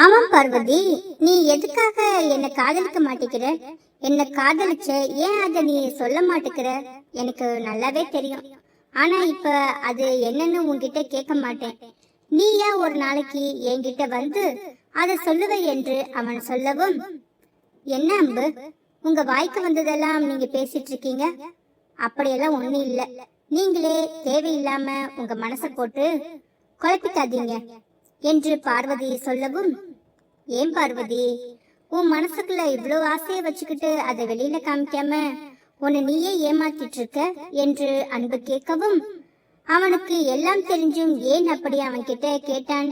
ஆமாம் பார்வதி நீ எதுக்காக என்ன காதலிக்க மாட்டேங்கிற? என்ன காதலிச்ச ஏன் அதை நீ சொல்ல மாட்டேங்கிற? எனக்கு நல்லாவே தெரியும். ஆனா இப்ப அது என்னன்னு உன்கிட்ட கேட்க மாட்டேன். நீ ஏன் ஒரு நாளைக்கு என்கிட்ட வந்து அதை சொல்லுவ என்று அவன் சொல்லவும் என்ன அம்பு? உங்க வாய்க்கு வந்ததெல்லாம் நீங்க பேசிட்டு இருக்கீங்க? அப்படியெல்லாம் ஒண்ணு இல்ல. நீங்களே தேவையில்லாம உங்க மனசை போட்டு குழப்பிக்காதீங்க என்று பார்வதி சொல்லவும் ஏன் பார்வதி? உன் மனசுக்குள்ள இவ்வளவு ஆசையை வச்சுக்கிட்டு அதை வெளியில காமிக்காம உன்னை நீயே ஏமாத்திட்டு இருக்க என்று அன்பு கேட்கவும் அவனுக்கு எல்லாம் தெரிஞ்சும் ஏன் அப்படி அவன் கிட்ட கேட்டான்?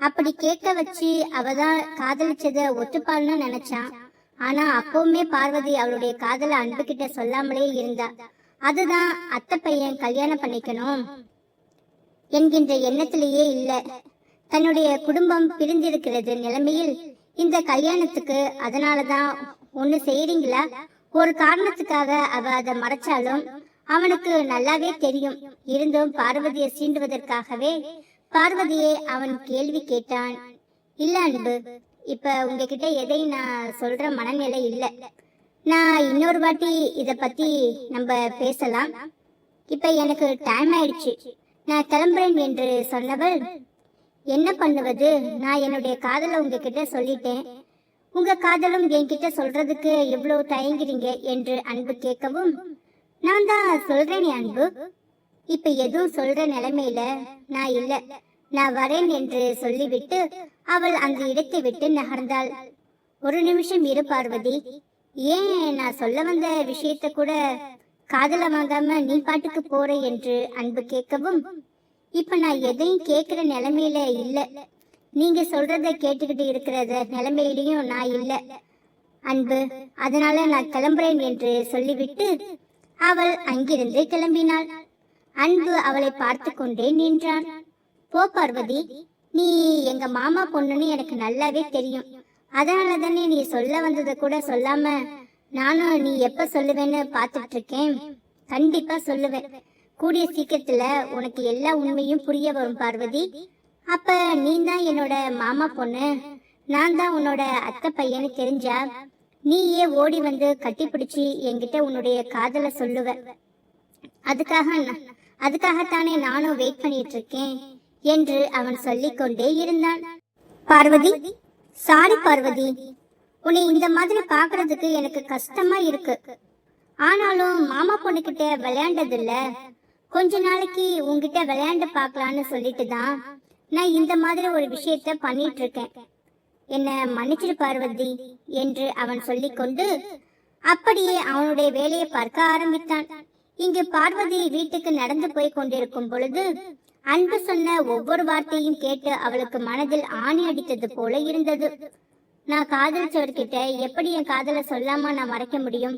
அப்படி கேட்க வச்சு அவதான் காதலிச்சத ஒத்துப்பாள்னு நினைச்சான். ஆனா அப்பவுமே பார்வதி அவளுடைய காதல அன்பு கிட்ட சொல்லாமலே இருந்தா. அதுதான் அத்தை பையன் கல்யாணம் பண்ணிக்கணும் என்கின்ற எண்ணத்திலேயே இல்லை. தன்னுடைய குடும்பம் பிரிந்திருக்கிறது நிலைமையில் இந்த கல்யாணத்துக்கு அதனாலதான் ஒண்ணு செய்யறீங்களா ஒரு காரணத்துக்காக அவ அதை மறைச்சாலும் அவனுக்கு நல்லாவே தெரியும். இருந்தும் பார்வதியை சீண்டுவதற்காகவே பார்வதியை அவன் கேள்வி கேட்டான். இல்ல அன்பு இப்ப உங்ககிட்ட எதை நான் சொல்ற மனநிலை இல்ல. நான் இன்னொரு வாட்டி இத பத்தி நம்ம பேசலாம். இப்ப எனக்கு டைம் ஆயிடுச்சு. நான் கிளம்புறேன் என்று சொன்னவள் என்ன பண்ணுவது? நான் என்னுடைய காதலை உங்ககிட்ட சொல்லிட்டேன். உங்க காதலும் என்கிட்ட சொல்றதுக்கு எவ்வளவு தயங்குறீங்க என்று அன்பு கேட்கவும் நான் தான் சொல்றேனே அன்பு. இப்ப எதுவும் சொல்ற நிலைமையில நான் இல்ல. நான் வரேன் என்று சொல்லிவிட்டு அவள் அந்த இடத்தை விட்டு நகர்ந்தாள். ஒரு நிமிஷம் இரு பார்வதி. ஏன் நான் சொல்ல வந்த விஷயத்த கூட காதல வாங்காம நீ பாட்டுக்கு போற என்று அன்பு கேட்கவும் இப்ப நான் எதையும் கேக்குற நிலைமையில இல்ல. நீங்க சொல்றத கேட்டுக்கிட்டு இருக்கிறத நிலைமையிலையும் நான் இல்ல. அன்பு அதனால நான் கிளம்புறேன் என்று சொல்லிவிட்டு அவள் அங்கிருந்து கிளம்பினாள். அன்பு அவளை பார்த்து கொண்டே நின்றான். போ பார்வதி. நீ எங்க மாமா பொண்ணுன்னு எனக்கு நல்லாவே தெரியும். அதனால தானே நீ சொல்ல வந்ததை கூட சொல்லாம நானும் நீ எப்ப சொல்லுவேன்னு பார்த்துட்டு இருக்கேன். கண்டிப்பா சொல்லுவேன். கூடிய சீக்கிரத்துல உனக்கு எல்லா உண்மையும் புரிய வரும் பார்வதி. அப்ப நீ தான் என்னோட மாமா பொண்ணு. நான் தான் உன்னோட அத்தை பையன்னு தெரிஞ்சா நீயே ஓடி வந்து கட்டிப்பிடிச்சு என்கிட்ட உன்னுடைய காதலை சொல்லுவ. அதுக்காக நான்- அதுக்காகத்தானே நானும் வெயிட் பண்ணிட்டு இருக்கேன் என்று அவன் சொல்லிக்கொண்டே இருந்தான். பார்வதி சாரி பார்வதி. உன்னை இந்த மாதிரி பாக்குறதுக்கு எனக்கு கஷ்டமா இருக்கு. ஆனாலும் மாமா பொண்ணுகிட்ட விளையாண்டதில்ல. கொஞ்ச நாளைக்கு உங்ககிட்ட விளையாண்டு பார்க்கலான்னு சொல்லிட்டு தான் நான் இந்த மாதிரி ஒரு விஷயத்த பண்ணிட்டு இருக்கேன் என்ன மன்னிச்சிடு பார்வதி என்று அவன் சொல்லிக்கொண்டு அப்படியே அவனுடைய வேலையை பார்க்க ஆரம்பித்தான். இங்கு பார்வதி வீட்டுக்கு நடந்து போய் கொண்டிருக்கும் பொழுது அன்பு சொன்ன ஒவ்வொரு வார்த்தையும் கேட்டு அவளுக்கு மனதில் ஆணி அடித்தது போல இருந்தது. நான் காதலிச்சவர்கிட்ட எப்படி என் காதலை சொல்லாம நான் மறைக்க முடியும்?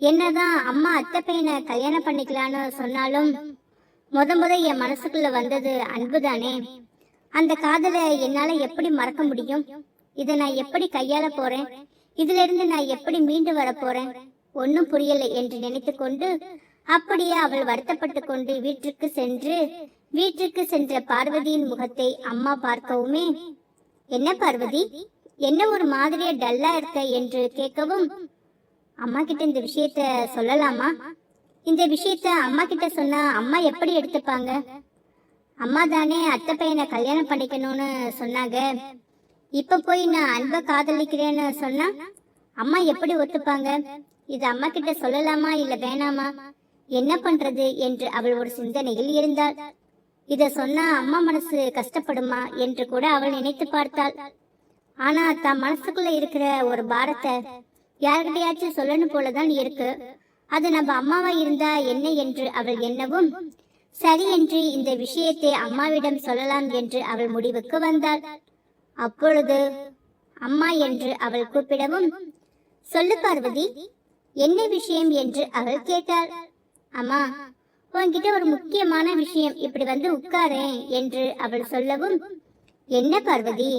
என்னதான் அம்மா அத்தை பையனை கல்யாணம் பண்ணிக்கலான்னு சொன்னாலும் முத முத என் மனசுக்குள்ள வந்தது அன்புதானே. அந்த காதலை என்னால எப்படி மறக்க முடியும்? இதை நான் எப்படி கையாள போறேன்? இதுல இருந்து நான் எப்படி மீண்டு வர போறேன்? ஒன்னும் புரியலை என்று நினைத்து கொண்டு அப்படியே அவள் வருத்தப்பட்டு கொண்டு வீட்டிற்கு சென்று வீட்டிற்கு சென்ற பார்வதியின் முகத்தை அம்மா பார்க்கவுமே என்ன பார்வதி? என்ன ஒரு மாதிரியா டல்லா இருக்க? என்று கேட்கவும் அம்மா கிட்ட இந்த விஷயத்த சொல்லலாமா? இந்த விஷயத்த அம்மா கிட்ட சொன்னா அம்மா எப்படி எடுத்துப்பாங்க? அம்மா தானே அத்தை பையனை கல்யாணம் பண்ணிக்கணும்னு சொன்னாங்க. இப்ப போய் நான் அன்பை காதலிக்கிறேன்னு சொன்னா அம்மா எப்படி ஒத்துப்பாங்க? இது அம்மா கிட்ட சொல்லலாமா இல்ல வேணாமா? என்ன பண்றது என்று அவள் ஒரு சிந்தனையில் இருந்தாள். இத சொன்னா அம்மா மனசு கஷ்டப்படுமா என்று கூட அவள் நினைத்து பார்த்தாள். ஆனா தன் மனசுக்குள்ள இருக்கிற ஒரு பாரத்தை யார்கிட்டயாச்சும் சொல்லணும் போலதான் இருக்கு. அது நம்ம அம்மாவா இருந்தா என்ன என்று அவள் எண்ணவும் சரி என்று இந்த விஷயத்தை அம்மாவிடம் சொல்லலாம் என்று அவள் முடிவுக்கு வந்தாள். அப்பொழுது அம்மா என்று அவள் கூப்பிடவும் சொல்லு பார்வதி என்ன விஷயம் என்று அவள் கேட்டாள். அம்மா உன்கிட்ட ஒரு முக்கியமான விஷயம் இப்படி வந்து உட்காரேன் என்று அவள் சொல்லவும் என்ன பார்வதி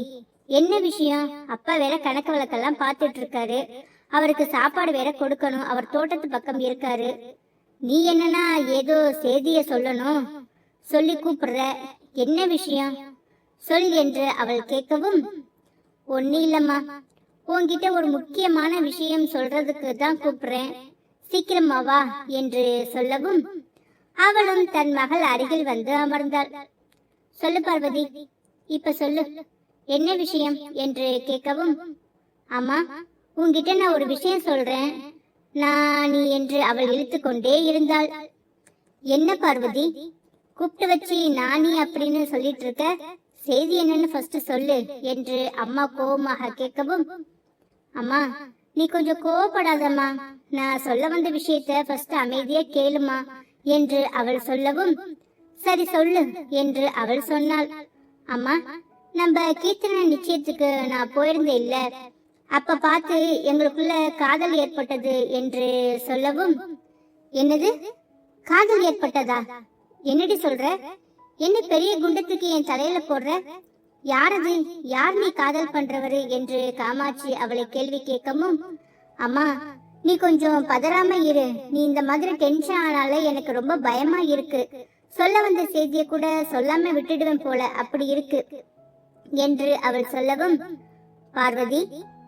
என்ன விஷயம்? அப்பா வேற கணக்கு வழக்கெல்லாம் பார்த்துட்டு இருக்காரு. அவருக்கு சாப்பாடு வேற கொடுக்கணும். அவர் தோட்டத்து பக்கம் இருக்காரு. நீ என்னன்னா ஏதோ செய்திய சொல்லணும். சொல்லி கூப்பிடுற. என்ன விஷயம்? சொல் என்று அவள் கேட்கவும் ஒன்னு இல்லம்மா. உன்கிட்ட ஒரு முக்கியமான விஷயம் சொல்றதுக்கு தான் கூப்பிடுறேன். சீக்கிரமா வா என்று சொல்லவும் அவளும் தன் மகள் அருகில் வந்து அமர்ந்தாள். சொல்லு பார்வதி. இப்ப சொல்லு. என்ன விஷயம்? என்று கேட்கவும் அம்மா உன்கிட்ட நான் ஒரு விஷயம் சொல்றேன். நான் நீ என்று அவள் இழுத்துக்கொண்டே இருந்தாள். என்ன பார்வதி? கூப்பிட்டு வச்சு நானி அப்படின்னு சொல்லிட்டு இருக்க? செய்தி என்னன்னு ஃபர்ஸ்ட் சொல்லு என்று அம்மா கோபமாக கேட்கவும் அம்மா நீ கொஞ்சம் கோவப்படாதம்மா. நான் சொல்ல வந்த விஷயத்த ஃபர்ஸ்ட் அமைதியா கேளுமா? என்று அவள் சொல்லவும் சரி சொல்லு என்று அவள் சொன்னாள். அம்மா நம்ம கீர்த்தனை நிச்சயத்துக்கு நான் போயிருந்தேன் இல்ல அப்ப பார்த்து எங்களுக்குள்ள காதல் ஏற்பட்டது என்று சொல்லவும் என்னது? காதல் ஏற்பட்டதா? என்னடி சொல்ற? என்ன பெரிய குண்டத்துக்கு என் தலையில போடுற? யாரது? யார் நீ காதல் பண்றவரு? என்று காமாட்சி அவளை கேள்வி கேட்கவும் அம்மா நீ கொஞ்சம் பதறாம இரு. நீ இந்த மாதிரி டென்ஷன் ஆனால எனக்கு ரொம்ப பயமா இருக்கு. சொல்ல வந்த செய்தியை கூட சொல்லாம விட்டுடுவேன் போல அப்படி இருக்கு. என்று அவள் சொல்லவும் பார்வதி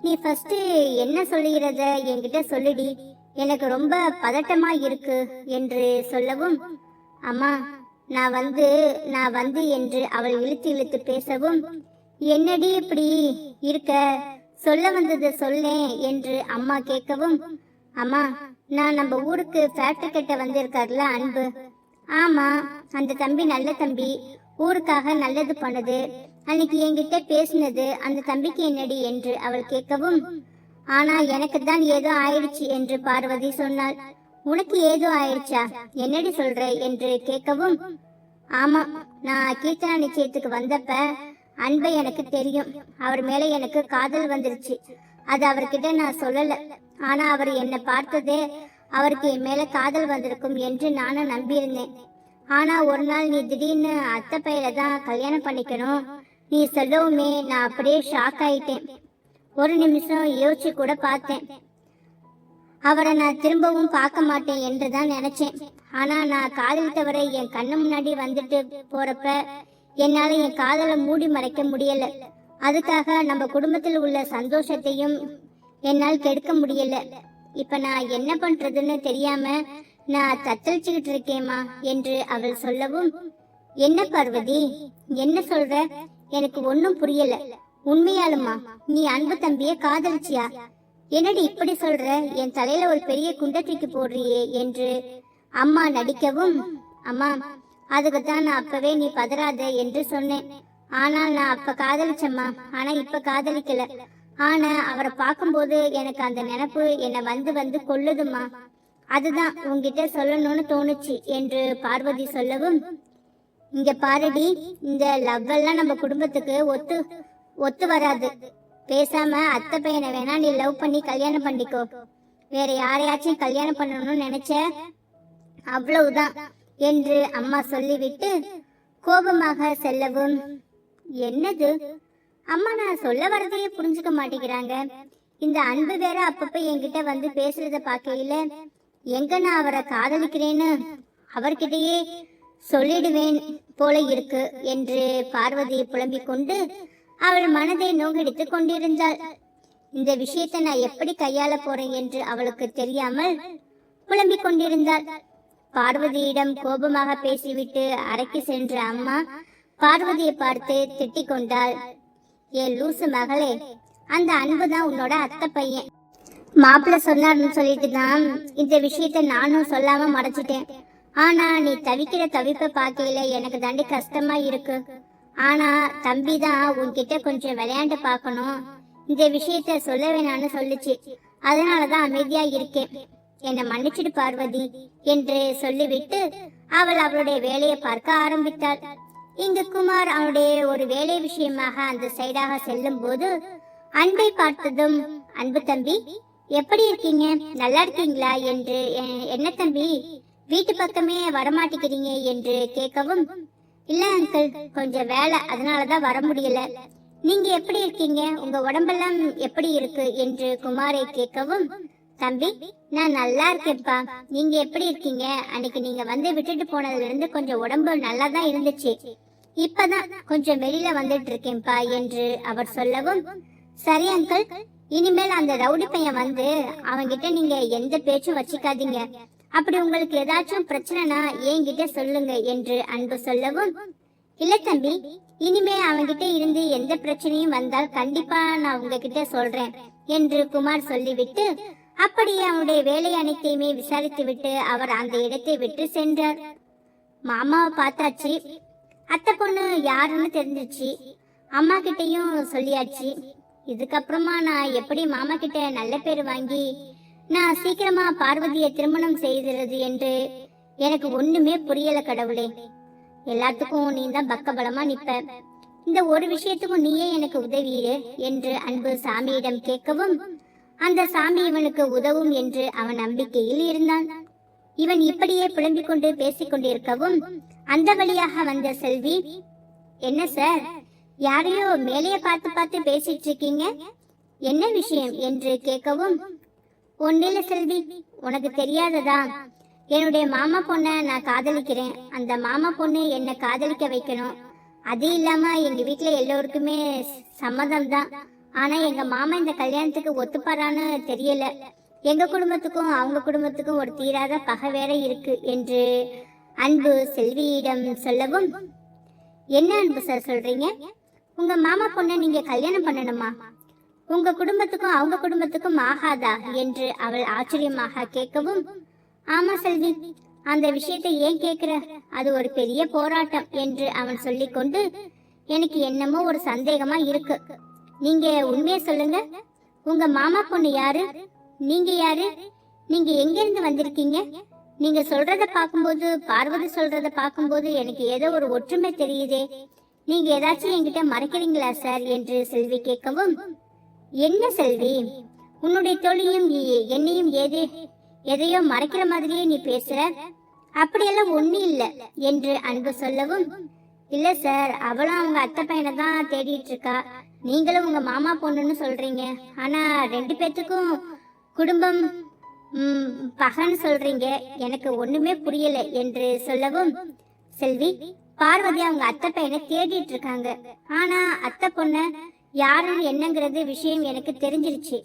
நீ ஃபர்ஸ்ட் என்ன சொல்லுகிறத என்கிட்ட சொல்லுடி. எனக்கு ரொம்ப பதட்டமா இருக்கு என்று சொல்லவும் அம்மா நான் வந்து நான் வந்து என்று அவள் இழுத்து இழுத்து பேசவும் என்னடி இப்படி இருக்க? சொல்ல வந்தது சொல்லேன் என்று அம்மா கேட்கவும் அம்மா நான் நம்ம ஊருக்கு ஃபேக்டரி கிட்ட வந்திருக்கார்ல அன்பு. ஆமா அந்த தம்பி நல்ல தம்பி. ஊருக்காக நல்லது பண்ணுது. அன்னைக்கு என்கிட்ட பேசினது அந்த தம்பிக்கு என்னடி? என்று அவள் கேட்கவும் ஆனா எனக்கு தான் ஏதோ ஆயிடுச்சு என்று பார்வதி சொன்னாள். உனக்கு ஏதோ ஆயிடுச்சா? என்னடி சொல்ற? என்று கேட்கவும் ஆமா நான் கீர்த்தனா நிச்சயத்துக்கு வந்தப்ப அன்பை எனக்கு தெரியும். அவர் மேல எனக்கு காதல் வந்துருச்சு. அது அவர்கிட்ட நான் சொல்லல. ஆனா அவர் என்னை பார்த்ததே அவருக்கு என் மேல காதல் வந்திருக்கும் என்று நானும் நம்பியிருந்தேன். ஆனா ஒரு நாள் நீ திடீர்னு அத்தை பையில தான் கல்யாணம் பண்ணிக்கணும். நீ சொல்லவுமே நான் அப்படியே ஷாக் ஆயிட்டேன். ஒரு நிமிஷம் யோசிச்சு கூட பார்த்தேன். அவரை நான் திரும்பவும் பார்க்க மாட்டேன் என்று தான் நினைச்சேன். ஆனா நான் காதலித்தவரை என் கண்ணு முன்னாடி வந்துட்டு போறப்ப என்னால என் காதலை மூடி மறைக்க முடியல. அதுக்காக நம்ம குடும்பத்தில் உள்ள சந்தோஷத்தையும் என்னால் கெடுக்க முடியல. இப்ப நான் என்ன பண்றதுன்னு தெரியாம நான் தத்தளிச்சுக்கிட்டு இருக்கேம்மா என்று அவள் சொல்லவும் என்ன பார்வதி என்ன சொல்ற? எனக்கு ஒன்னும் புரியல. உண்மையாலுமா நீ அன்பு தம்பிய காதலிச்சியா? என்னடி இப்படி சொல்ற? என் தலையில ஒரு பெரிய குண்டை போடுறியே என்று அம்மா நடிக்கவும் அம்மா அதுக்கு தான் நான் அப்பவே நீ பதறாத என்று சொன்னேன். ஆனால் நான் அப்ப காதலிச்சம்மா. ஆனா இப்ப காதலிக்கல. ஆனா அவரை பார்க்கும்போது எனக்கு அந்த நினப்பு என்னை வந்து வந்து கொல்லுதுமா அதுதான் உங்ககிட்ட சொல்லணும்னு தோணுச்சு என்று பார்வதி சொல்லவும் இங்க பாருடி இந்த லவ் எல்லாம் நம்ம குடும்பத்துக்கு ஒத்து ஒத்து வராது. பேசாம அத்தை பையனை வேணா நீ லவ் பண்ணி கல்யாணம் பண்ணிக்கோ. வேற யாரையாச்சும் கல்யாணம் பண்ணணும்னு நினைச்ச அவ்வளவுதான் என்று அம்மா சொல்லிவிட்டு கோபமாக செல்லவும் என்னது? அம்மா நான் சொல்ல வரதையே புரிஞ்சுக்க மாட்டேங்கிறாங்க. இந்த அன்பு வேற அப்பப்ப என்கிட்ட வந்து பேசுறத பாக்கையில எங்க நான் அவரை காதலிக்கிறேன்னு அவர்கிட்டயே சொல்லிடுவேன் போல இருக்கு என்று பார்வதி புலம்பிக் கொண்டு அவள் மனதை நோகடித்துக் கொண்டிருந்தாள். இந்த விஷயத்தை நான் எப்படி கையாள போறேன் என்று அவளுக்கு தெரியாமல் புலம்பிக் கொண்டிருந்தாள். பார்வதியிடம் கோபமாக பேசிவிட்டு அறைக்கு சென்ற அம்மா பார்வதியை பார்த்து திட்டிக் கொண்டாள். ஏ லூசு மகளே அந்த அன்பு தான் உன்னோட அத்தை பையன். மாப்பிள்ள சொன்னார்னு சொல்லிட்டு தான் இந்த விஷயத்த நானும் சொல்லாம மறைச்சிட்டேன். ஆனா நீ தவிக்கிற தவிப்பை பார்க்கையில எனக்கு தாண்டி கஷ்டமா இருக்கு. ஆனா தம்பி தான் உன்கிட்ட கொஞ்சம் விளையாண்டு பார்க்கணும். இந்த விஷயத்த சொல்ல வேணாம்னு சொல்லுச்சு. அதனாலதான் அமைதியா இருக்கேன். என்னை மன்னிச்சிடு பார்வதி என்று சொல்லிவிட்டு அவள் அவளுடைய வேலையை பார்க்க ஆரம்பித்தாள். இங்கு குமார் அவனுடைய ஒரு வேலை விஷயமாக அந்த சைடாக செல்லும் போது அன்பை பார்த்ததும் அன்பு தம்பி எப்படி இருக்கீங்க? நல்லா இருக்கீங்களா என்று என்ன தம்பி? வீட்டு பக்கமே வரமாட்டேங்கிறீங்க என்று கேட்கவும் இல்ல அங்கிள் கொஞ்சம் வேலை அதனாலதான் வர முடியல. நீங்க எப்படி இருக்கீங்க? உங்க உடம்பெல்லாம் எப்படி இருக்கு? என்று குமாரை கேட்கவும் தம்பி நான் நல்லா இருக்கேன்ப்பா. நீங்க எப்படி இருக்கீங்க? அன்னைக்கு நீங்க வந்து விட்டுட்டு போனதுல இருந்து கொஞ்சம் உடம்பு நல்லா தான் இருந்துச்சு. இப்பதான் கொஞ்சம் வெளியில வந்துட்டு இருக்கேன்ப்பா என்று அவர் சொல்லவும் சரி அங்கிள் இனிமேல் அந்த ரவுடி பையன் வந்து அவன்கிட்ட நீங்க எந்த பேச்சும் வச்சுக்காதீங்க. அப்படி உங்களுக்கு ஏதாச்சும் பிரச்சனைனா என்கிட்ட சொல்லுங்க என்று அன்பு சொல்லவும் இல்ல தம்பி இனிமே அவன்கிட்ட இருந்து எந்த பிரச்சனையும் வந்தால் கண்டிப்பா நான் உங்ககிட்ட சொல்றேன் என்று குமார் சொல்லிவிட்டு அப்படியே அவனுடைய வேலை அனைத்தையுமே விசாரித்துவிட்டு அவர் அந்த இடத்தை விட்டு சென்றார். மாமாவை பார்த்தாச்சு. அத்தை பொண்ணு யாருன்னு தெரிஞ்சிச்சு அம்மா கிட்டையும் சொல்லியாச்சு. இதுக்கப்புறமா நான் எப்படி மாமா கிட்ட நல்ல பேர் வாங்கி நான் சீக்கிரமா பார்வதியை திருமணம் செய்கிறது என்று எனக்கு ஒண்ணுமே புரியல கடவுளே. எல்லாத்துக்கும் நீ தான் பக்கபலமா நிப்ப. இந்த ஒரு விஷயத்துக்கும் நீயே எனக்கு உதவியே என்று அன்பு சாமியிடம் கேட்கவும் அந்த சாமி இவனுக்கு உதவும் என்று அவன் நம்பிக்கையில் இருந்தான். இவன் இப்படியே புலம்பிக் கொண்டு பேசிக் கொண்டிருக்கவும் அந்த வழியாக வந்த செல்வி என்ன சார் யாரையோ மேலேயே பார்த்து பார்த்து பேசிட்டு இருக்கீங்க என்ன விஷயம் என்று கேட்கவும் ஒன்னில செல்வி உனக்கு தெரியாததா? என்னுடைய மாமா பொண்ணை நான் காதலிக்கிறேன். அந்த மாமா பொண்ணு என்னை காதலிக்க வைக்கணும். அது இல்லாம எங்க வீட்டுல எல்லோருக்குமே சம்மதம் தான் ஆனா எங்க மாமா இந்த கல்யாணத்துக்கு ஒத்துப்பாரான்னு தெரியல. எங்க குடும்பத்துக்கும் அவங்க குடும்பத்துக்கும் ஒரு தீராத பகை வேற இருக்கு என்று அன்பு செல்வியிடம் சொல்லவும் என்ன அன்பு சார் சொல்றீங்க? உங்க மாமா பொண்ணை நீங்க கல்யாணம் பண்ணணுமா? உங்க குடும்பத்துக்கும் அவங்க குடும்பத்துக்கும் ஆகாதா? என்று அவள் ஆச்சரியமாக கேட்கவும் ஆமா செல்வி அந்த விஷயத்தை ஏன் கேக்குற அது ஒரு பெரிய போராட்டம் என்று அவன் சொல்லிக்கொண்டு எனக்கு என்னமோ ஒரு சந்தேகமா இருக்கு. நீங்க உண்மையை சொல்லுங்க. உங்க மாமா பொண்ணு யாரு? நீங்க யாரு? நீங்க எங்க இருந்து வந்திருக்கீங்க? நீங்க சொல்றத பார்க்கும்போது பார்வதி சொல்றத பார்க்கும்போது எனக்கு ஏதோ ஒரு ஒற்றுமை தெரியுதே. நீங்க ஏதாச்சும் என்கிட்ட மறைக்கிறீங்களா சார்? என்று செல்வி கேட்கவும் என்ன செல்வி? உன்னுடைய தொழிலையும் நீ என்னையும் ஏது எதையோ மறைக்கிற மாதிரியே நீ பேசுற? அப்படியெல்லாம் ஒண்ணு இல்ல என்று அன்பு சொல்லவும் இல்ல சார். அவளும் அவங்க அத்தை பையனை தான் தேடிட்டு இருக்கா. நீங்களும் உங்க மாமா பொண்ணுன்னு சொல்றீங்க. ஆனா ரெண்டு பேத்துக்கும் குடும்பம் பகன்னு சொல்றீங்க. எனக்கு ஒண்ணுமே புரியல என்று சொல்லவும் செல்வி பார்வதி அவங்க அத்தை பையனை தேடிட்டு இருக்காங்க. ஆனா அத்தை பொண்ணு யாருன்னு என்னங்கிறது விஷயம் எனக்கு தெரிஞ்சிருச்சு.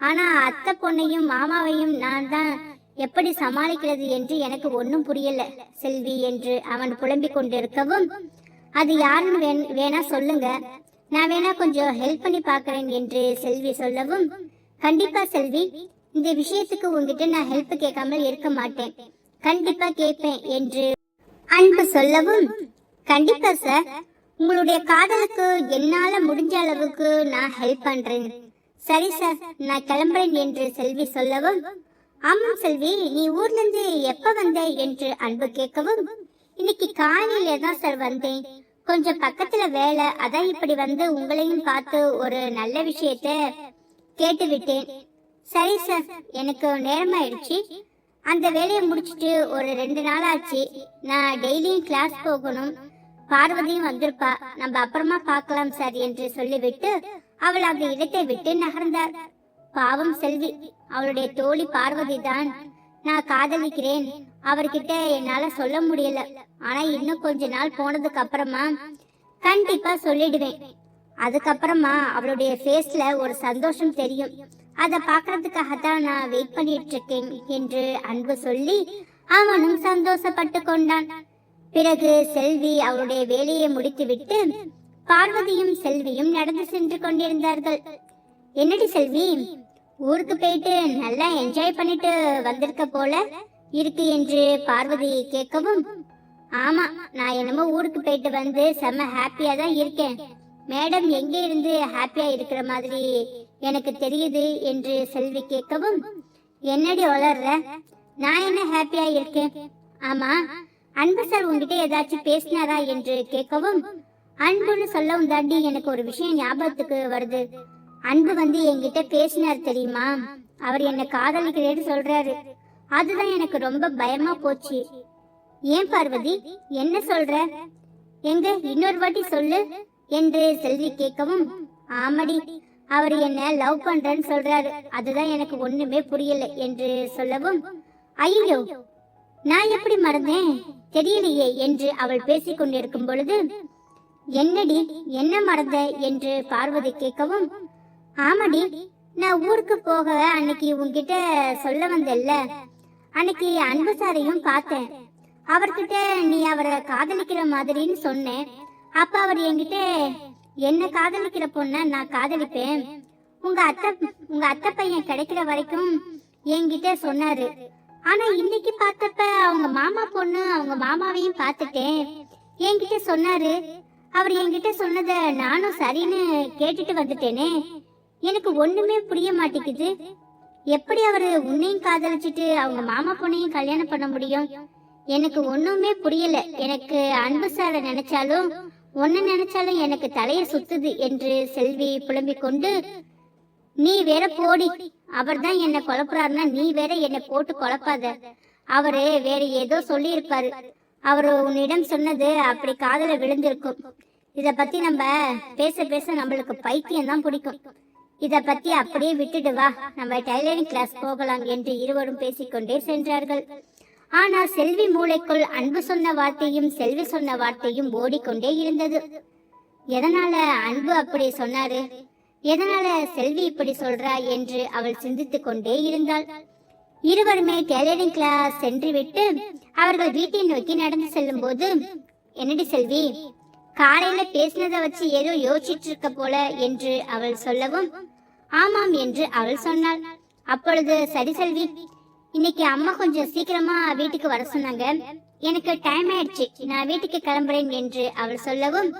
ஆனா அத்தை பொண்ணையும் மாமாவையும் நான் தான் எப்படி சமாளிக்கிறது என்று எனக்கு ஒன்றும் புரியல. செல்வி என்று அவன் புலம்பிக் கொண்டிருக்கவும் அது யாருன்னு வேண்- வேணா சொல்லுங்க. நான் வேணா கொஞ்சம் ஹெல்ப் பண்ணி பாக்குறேன் என்று செல்வி சொல்லவும் கண்டிப்பா செல்வி இந்த விஷயத்துக்கு உங்ககிட்ட நான் ஹெல்ப் கேட்காமல் இருக்க மாட்டேன். கண்டிப்பா கேட்பேன் என்று அன்பு சொல்லவும் கண்டிப்பா சார். உங்களுடைய காதலுக்கு என்னால முடிஞ்ச அளவுக்கு நான் ஹெல்ப் பண்றேன். சரி சார் நான் கிளம்புறேன் என்று செல்வி சொல்லவும் ஆமாம் செல்வி நீ ஊர்ல இருந்து எப்ப வந்த? என்று அன்பு கேட்கவும் இன்னைக்கு காலையில தான் சார் வந்தேன். கொஞ்சம் பக்கத்துல வேலை அதான் இப்படி வந்து உங்களையும் பார்த்து ஒரு நல்ல விஷயத்த கேட்டு விட்டேன். சரி சார் எனக்கு நேரமாயிடுச்சு. அந்த வேலையை முடிச்சிட்டு ஒரு ரெண்டு நாள் ஆச்சு. நான் டெய்லியும் கிளாஸ் போகணும். பார்வதியும் வந்திருப்பா. நம்ம அப்புறமா பார்க்கலாம் சார் என்று சொல்லிவிட்டு அவள் அந்த இடத்தை விட்டு நகர்ந்தார் பாவம் செல்வி அவளுடைய தோழி பார்வதி தான் நான் காதலிக்கிறேன். அவர்கிட்ட என்னால சொல்ல முடியல. ஆனா இன்னும் கொஞ்ச நாள் போனதுக்கு அப்புறமா கண்டிப்பா சொல்லிடுவேன். அதுக்கப்புறமா அவளுடைய ஃபேஸ்ல ஒரு சந்தோஷம் தெரியும். அத பாக்குறதுக்காகத்தான் நான் வெயிட் பண்ணிட்டு இருக்கேன் என்று அன்பு சொல்லி அவனும் சந்தோஷப்பட்டு கொண்டான். பிறகு செல்வி அவருடைய வேலையை முடித்துவிட்டு பார்வதியும் செல்வியும் நடந்து சென்று கொண்டிருந்தார்கள். என்னடி செல்வி ஊருக்கு போயிட்டு நல்லா என்ஜாய் பண்ணிட்டு வந்திருக்க போல இருக்கு என்று பார்வதி கேட்கவும் ஆமா நான் என்னமோ ஊருக்கு போயிட்டு வந்து செம்ம ஹாப்பியா தான் இருக்கேன். மேடம் எங்க இருந்து ஹாப்பியா இருக்கிற மாதிரி எனக்கு தெரியுது என்று செல்வி கேட்கவும் என்னடி வளர்ற நான் என்ன ஹாப்பியா இருக்கேன்? ஆமா அன்பு சார் உங்ககிட்ட ஏதாச்சும் பேசினாரா என்று கேட்கவும் அன்புன்னு சொல்லவும் தாண்டி எனக்கு ஒரு விஷயம் ஞாபகத்துக்கு வருது. அன்பு வந்து என்கிட்ட பேசினார் தெரியுமா? அவர் என்ன காதலிக்கிறேன்னு சொல்றாரு. அதுதான் எனக்கு ரொம்ப பயமா போச்சு. ஏன் பார்வதி என்ன சொல்ற? எங்க இன்னொரு வாட்டி சொல்லு என்று செல்வி கேட்கவும் ஆமடி அவர் என்ன லவ் பண்றேன்னு சொல்றாரு. அதுதான் எனக்கு ஒண்ணுமே புரியல என்று சொல்லவும் ஐயோ நான் எப்படி மறந்தேன்? தெரியலையே என்று அவள் பேசிக் கொண்டிருக்கும் பொழுது என்னடி என்ன மறந்த என்று பார்வதி கேட்கவும் ஆமாடி நான் ஊருக்கு போக அன்னைக்கு உன்கிட்ட சொல்ல வந்தல்ல அன்னைக்கு அன்பு சாரையும் பார்த்தேன். அவர்கிட்ட நீ அவரை காதலிக்கிற மாதிரின்னு சொன்னேன். அப்ப அவர் என்கிட்ட என்ன காதலிக்கிற பொண்ண? நான் காதலிப்பேன். உங்க அத்தை உங்க அத்தை பையன் கிடைக்கிற வரைக்கும் என்கிட்ட சொன்னாரு. ஆனா இன்னைக்கு பார்த்தப்ப அவங்க மாமா பொண்ணு அவங்க மாமாவையும் பார்த்துட்டேன். என்கிட்ட சொன்னாரு. அவர் என்கிட்ட சொன்னத நானும் சரின்னு கேட்டுட்டு வந்துட்டேனே. எனக்கு ஒண்ணுமே புரிய மாட்டேங்குது. எப்படி அவரு உன்னையும் காதலிச்சிட்டு அவங்க மாமா பொண்ணையும் கல்யாணம் பண்ண முடியும்? எனக்கு ஒண்ணுமே புரியல. எனக்கு அன்பு சார நினைச்சாலும் ஒன்னு நினைச்சாலும் எனக்கு தலைய சுத்துது என்று செல்வி புலம்பிக் கொண்டு நீ வேற போடி. அவர்தான் என்ன குழப்புறாருன்னா நீ வேற என்ன போட்டு குழப்பாத. அவரு வேற ஏதோ சொல்லி இருப்பாரு அவரு உன்னிடம் சொன்னது அப்படி காதல விழுந்திருக்கும். இத பத்தி நம்ம பேச பேச நம்மளுக்கு பைத்தியம் தான் பிடிக்கும். இத பத்தி அப்படியே விட்டுடு வா. நம்ம டைலரிங் கிளாஸ் போகலாம் என்று இருவரும் பேசிக்கொண்டே சென்றார்கள். ஆனால் செல்வி மூளைக்குள் அன்பு சொன்ன வார்த்தையும் செல்வி சொன்ன வார்த்தையும் ஓடிக்கொண்டே இருந்தது. எதனால அன்பு அப்படி சொன்னாரு? எதனால செல்வி இப்படி சொல்றா என்று அவள் சிந்தித்துக் கொண்டே இருந்தாள். இருவருமே டெய்லரிங் கிளாஸ் சென்று விட்டு அவர்கள் வீட்டை நோக்கி நடந்து செல்லும் போது என்னடி செல்வி காலையில பேசினதை வச்சு ஏதோ யோசிச்சிட்டு இருக்க போல என்று அவள் சொல்லவும் ஆமாம் என்று அவள் சொன்னாள். அப்பொழுது சரி செல்வி இன்னைக்கு அம்மா கொஞ்சம் சீக்கிரமா வீட்டுக்கு வர சொன்னாங்க. எனக்கு டைம் ஆயிடுச்சு. நான் வீட்டுக்கு கிளம்புறேன் என்று அவள் சொல்லவும்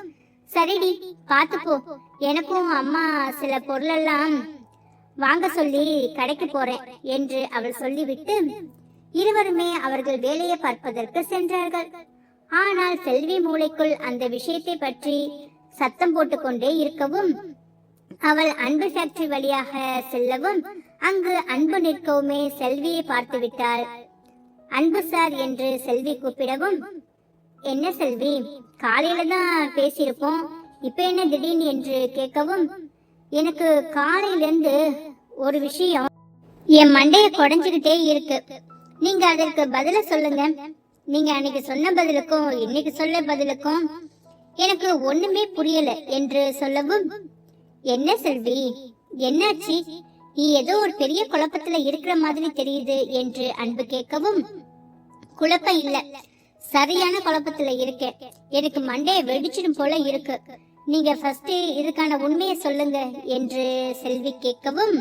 சரிடி பார்த்து போ. எனக்கும் அம்மா சில பொருளெல்லாம் வாங்க சொல்லி கடைக்கு போறேன் என்று அவள் சொல்லிவிட்டு இருவருமே அவர்கள் வேலையை பார்ப்பதற்கு சென்றார்கள். ஆனால் செல்வி மூளைக்குள் அந்த விஷயத்தை பற்றி சத்தம் போட்டுக்கொண்டே இருக்கவும் அவள் அன்பு ஃபேக்டரி வழியாக செல்லவும் அங்கு அன்பு நிற்கவுமே செல்வியை பார்த்து விட்டாள். அன்பு சார் என்று செல்வி கூப்பிடவும் என்ன செல்வி காலையில தான் பேசியிருப்போம். இப்ப என்ன திடீர்னு என்று கேட்கவும் எனக்கு காலையிலிருந்து ஒரு விஷயம் என் மண்டைய குடைஞ்சுக்கிட்டே இருக்கு. நீங்க அதற்கு பதில சொல்லுங்க. நீங்க அன்னைக்கு சொன்ன பதிலுக்கும் இன்னைக்கு சொல்ல பதிலுக்கும் எனக்கு ஒண்ணுமே புரியல என்று சொல்லவும் என்ன செல்வி என்னாச்சு? நீ ஏதோ ஒரு பெரிய குழப்பத்துல இருக்கிற மாதிரி தெரியுது என்று அன்பு கேட்கவும் குழப்பம் இல்ல. சரியான குழப்பத்துல இருக்கேன். எனக்கு மண்டைய வெடிச்சிடும் போல இருக்கு. நீங்க ஃபர்ஸ்ட் இதுக்கான உண்மையை சொல்லுங்க என்று செல்வி கேட்கவும்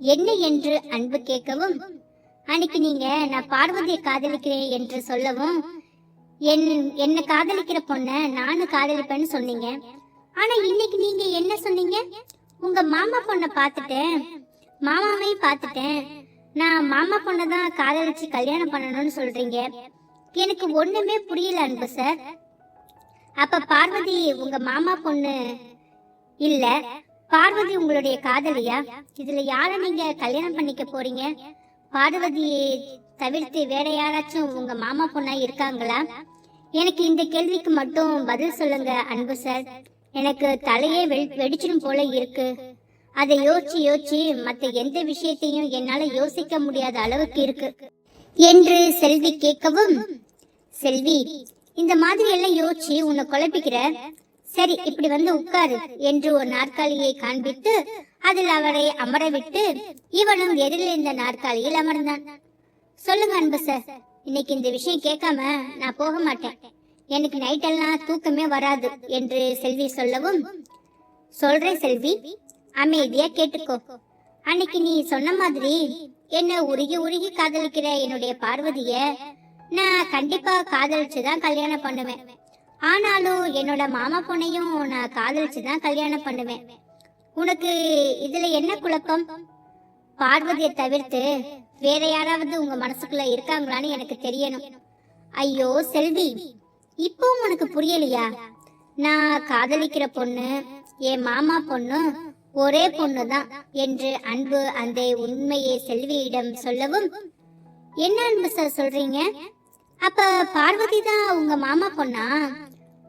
என்ன என்று அன்பு கேட்கவும் அன்னைக்கு நீங்க நான் பார்வதியை காதலிக்கிறேன் என்று சொல்லவும் என் என்ன காதலிக்கிற பொண்ண நானும் காதலிப்பேன்னு சொன்னீங்க. ஆனா இன்னைக்கு நீங்க என்ன சொன்னீங்க? உங்க மாமா பொண்ணை பார்த்துட்டேன். மாமாவையும் பார்த்துட்டேன். நான் மாமா பொண்ணை தான் காதலிச்சு கல்யாணம் பண்ணணும்னு சொல்றீங்க. எனக்கு ஒண்ணுமே புரியல அன்பு சார். அப்ப பார்வதி உங்க மாமா பொண்ணு? இல்ல பார்வதி உங்களுடைய காதலியா? இதுல யார நீங்க கல்யாணம் பண்ணிக்க போறீங்க? பார்வதியை தவிர்த்து வேற யாராச்சும் உங்க மாமா பொண்ணா இருக்காங்களா? எனக்கு இந்த கேள்விக்கு மட்டும் பதில் சொல்லுங்க அன்பு சார். எனக்கு தலையே வெ- வெடிச்சிடும் போல இருக்கு. அதை யோசிச்சு யோசிச்சு மத்த எந்த விஷயத்தையும் என்னால யோசிக்க முடியாத அளவுக்கு இருக்கு. என்று செல்வி கேட்கவும் செல்வி இந்த மாதிரி எல்லாம் யோசிச்சு உன்னை குழப்பிக்கிற. சரி இப்படி வந்து உட்காரு என்று ஒரு நாற்காலியை காண்பித்து அதில் அவரை அமர விட்டு இவனும் எதிரில் இருந்த நாற்காலியில் அமர்ந்தான். சொல்லுங்க அன்பு சார். இன்னைக்கு இந்த விஷயம் கேட்காம நான் போக மாட்டேன். எனக்கு நைட்டெல்லாம் தூக்கமே வராது என்று செல்வி சொல்லவும் சொல்றேன் செல்வி அமைதியா கேட்டுக்கோ. அன்னைக்கு நீ சொன்ன மாதிரி என்ன உருகி உருகி காதலிக்கிற என்னுடைய பார்வதிய நான் கண்டிப்பா காதலிச்சு தான் கல்யாணம் பண்ணுவேன். ஆனாலும் என்னோட மாமா பொண்ணையும் நான் காதலிச்சு தான் கல்யாணம் பண்ணுவேன். உனக்கு இதுல என்ன குழப்பம்? பார்வதியை தவிர்த்து வேற யாராவது உங்க மனசுக்குள்ள இருக்காங்களான்னு எனக்கு தெரியணும். ஐயோ செல்வி இப்பவும் உனக்கு புரியலையா? நான் காதலிக்கிற பொண்ணு என் மாமா பொண்ணு ஒரே பொண்ணு தான் என்று அன்பு அந்த உண்மையை செல்வியிடம் சொல்லவும் என்ன அன்பு சார் சொல்றீங்க? அப்ப பார்வதி தான் உங்க மாமா பொண்ணா?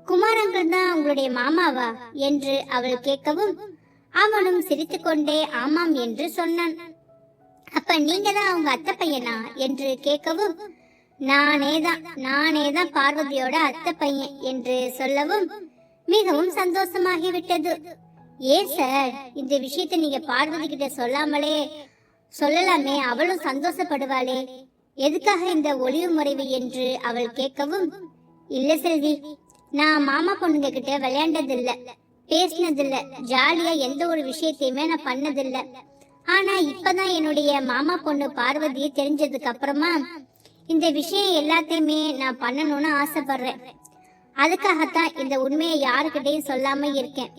குமாரங்கள் தான் உங்களுடைய மாமாவா? என்று அவள் கேட்கவும் அவனும் சிரித்துக்கொண்டே ஆமாம் என்று சொன்னான். அப்ப நீங்க தான் அவங்க அத்தை பையனா? என்று கேட்கவும் நானே தான் நானே தான் பார்வதியோட அத்தை பையன் என்று சொல்லவும் மிகவும் சந்தோஷமாகிவிட்டது. ஏன் சார் இந்த விஷயத்தை நீங்க பார்வதி கிட்ட சொல்லாமலே சொல்லலாமே? அவளும் சந்தோஷப்படுவாளே? எதுக்காக இந்த ஒளிவு முறைவு என்று அவள் கேட்கவும் இல்ல செல்வி நான் மாமா பொண்ணுங்க கிட்ட விளையாண்டதில்ல பேசினதில்ல ஜாலியா எந்த ஒரு விஷயத்தையுமே நான் பண்ணதில்ல. ஆனா இப்பதான் என்னுடைய மாமா பொண்ணு பார்வதி தெரிஞ்சதுக்கு அப்புறமா இந்த விஷயம் எல்லாத்தையுமே நான் பண்ணணும்னு ஆசைப்படுறேன். அதுக்காகத்தான் இந்த உண்மையை யாருக்கிட்டையும் சொல்லாம இருக்கேன்.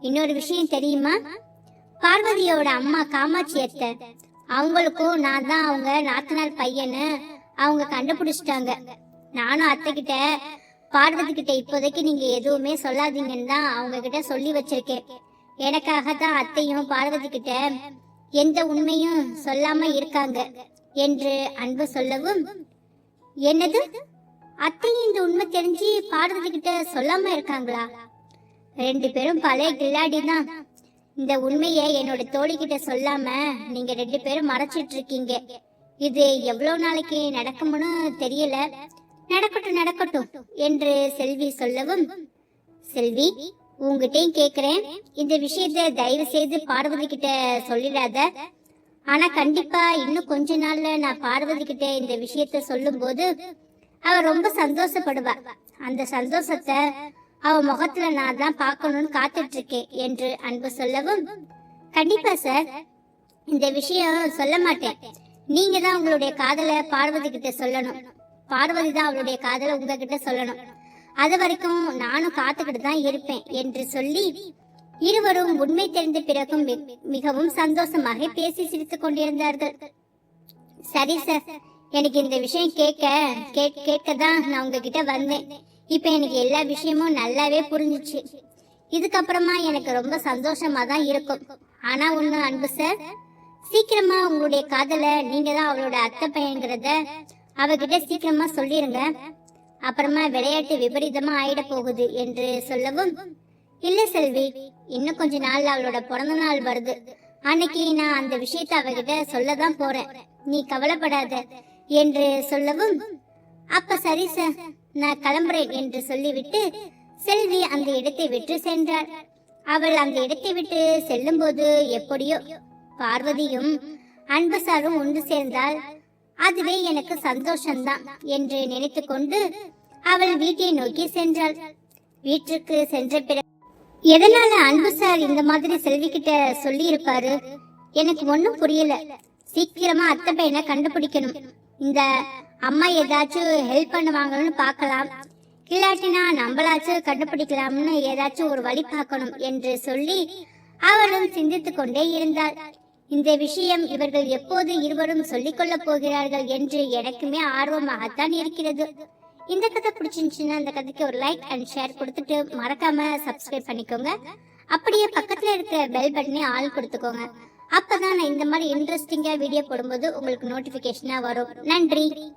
இன்னொரு விஷயம் தெரியுமா? பார்வதியோட அம்மா காமாட்சி அத்தை அவங்களுக்கும் நான் தான் அவங்க நாத்தனார் பையன்னு அவங்க கண்டுபிடிச்சிட்டாங்க. நானும் அத்தைக்கிட்ட பார்வதி கிட்ட இப்போதைக்கு நீங்க எதுவுமே சொல்லாதீங்கன்னு தான் அவங்க கிட்ட சொல்லி வச்சிருக்கேன். எனக்காக தான் அத்தையும் பார்வதி கிட்ட எந்த உண்மையும் சொல்லாம இருக்காங்க என்று அன்பு சொல்லவும் என்னது? அத்தையும் இந்த உண்மை தெரிஞ்சு பார்வதி கிட்ட சொல்லாம இருக்காங்களா? ரெண்டு பேரும் பழைய கில்லாடி தான் இந்த உண்மையை என்னோட தோழிகிட்ட சொல்லாம நீங்க ரெண்டு பேரும் மறைச்சிட்டு இருக்கீங்க இது எவ்வளவு நாளைக்கு நடக்கும்னு தெரியல. நடக்கட்டும் நடக்கட்டும் என்று செல்வி சொல்லவும் செல்வி உங்ககிட்டயும் கேக்குறேன். இந்த விஷயத்தை தயவு செய்து பார்வதி கிட்ட சொல்லிடாத. ஆனா கண்டிப்பா இன்னும் கொஞ்ச நாள்ல நான் பார்வதி கிட்ட இந்த விஷயத்த சொல்லும்போது அவ ரொம்ப சந்தோஷப்படுவா. அந்த சந்தோஷத்தை அவ முகத்துல நான் தான் பார்க்கணும்னு காத்துட்டு இருக்கேன் என்று அன்பு சொல்லவும் கண்டிப்பா சார். இந்த விஷயம் சொல்ல மாட்டேன். நீங்க தான் உங்களுடைய காதலை பார்வதி கிட்ட சொல்லணும். பார்வதி தான் அவளுடைய காதலை உங்ககிட்ட சொல்லணும். அது வரைக்கும் நானும் காத்துக்கிட்டு தான் இருப்பேன் என்று சொல்லி இருவரும் உண்மை தெரிந்த பிறகும் மிகவும் சந்தோஷமாக பேசி சிரித்துக் கொண்டிருந்தார்கள். சரி சார். எனக்கு இந்த விஷயம் கேட்க கேட்க தான் நான் உங்ககிட்ட வந்தேன். இப்ப எனக்கு எல்லா விஷயமும் நல்லாவே புரிஞ்சுச்சு. இதுக்கப்புறமா எனக்கு ரொம்ப சந்தோஷமா தான் இருக்கும். ஆனா ஒண்ணு அன்பு சார் சீக்கிரமா உங்களுடைய காதலை நீங்க தான் அவளோட அத்தை பையங்கிறத அவகிட்ட சீக்கிரமா சொல்லிருங்க. அப்புறமா விளையாட்டு விபரீதமா ஆயிட போகுது என்று சொல்லவும் இல்ல செல்வி இன்னும் கொஞ்ச நாள் அவளோட பிறந்த நாள் வருது. அன்னைக்கு நான் அந்த விஷயத்தை அவகிட்ட சொல்லதான் போறேன். நீ கவலைப்படாத என்று சொல்லவும் அப்ப சரி சார் நான் கிளம்புறேன் என்று சொல்லிவிட்டு செல்வி அந்த இடத்தை விட்டு சென்றாள். அவள் அந்த இடத்தை விட்டு செல்லும் போது எப்படியோ பார்வதியும் அன்பு சாரும் ஒன்று சேர்ந்தால் அதுவே எனக்கு சந்தோஷம்தான் என்று நினைத்துக்கொண்டு அவள் வீட்டை நோக்கி சென்றாள். வீட்டுக்கு சென்ற பிறகு எதனால அன்பு சார் இந்த மாதிரி செல்வி கிட்ட சொல்லி இருப்பாரு எனக்கு ஒன்னும் புரியல. சீக்கிரமா அத்தை பையனை கண்டுபிடிக்கணும். இந்த அம்மா ஏதாச்சும் ஹெல்ப் பண்ணுவாங்கன்னு பார்க்கலாம். இல்லாட்டினா நம்மளாச்சும் கண்டுபிடிக்கலாம்னு ஏதாச்சும் ஒரு வழி பார்க்கணும் என்று சொல்லி அவளும் சிந்தித்துக் கொண்டே இருந்தாள். இந்த விஷயம் இவர்கள் எப்போது இருவரும் சொல்லிக் கொள்ள போகிறார்கள் என்று எனக்குமே ஆர்வமாகத்தான் இருக்கிறது. இந்த கதை பிடிச்சிருந்துச்சுன்னா அந்த கதைக்கு ஒரு லைக் அண்ட் ஷேர் கொடுத்துட்டு மறக்காம சப்ஸ்கிரைப் பண்ணிக்கோங்க. அப்படியே பக்கத்துல இருக்கிற பெல் பட்டனே ஆள் கொடுத்துக்கோங்க. அப்பதான் நான் இந்த மாதிரி இன்ட்ரெஸ்டிங்கா வீடியோ போடும்போது உங்களுக்கு நோட்டிபிகேஷனா வரும். நன்றி.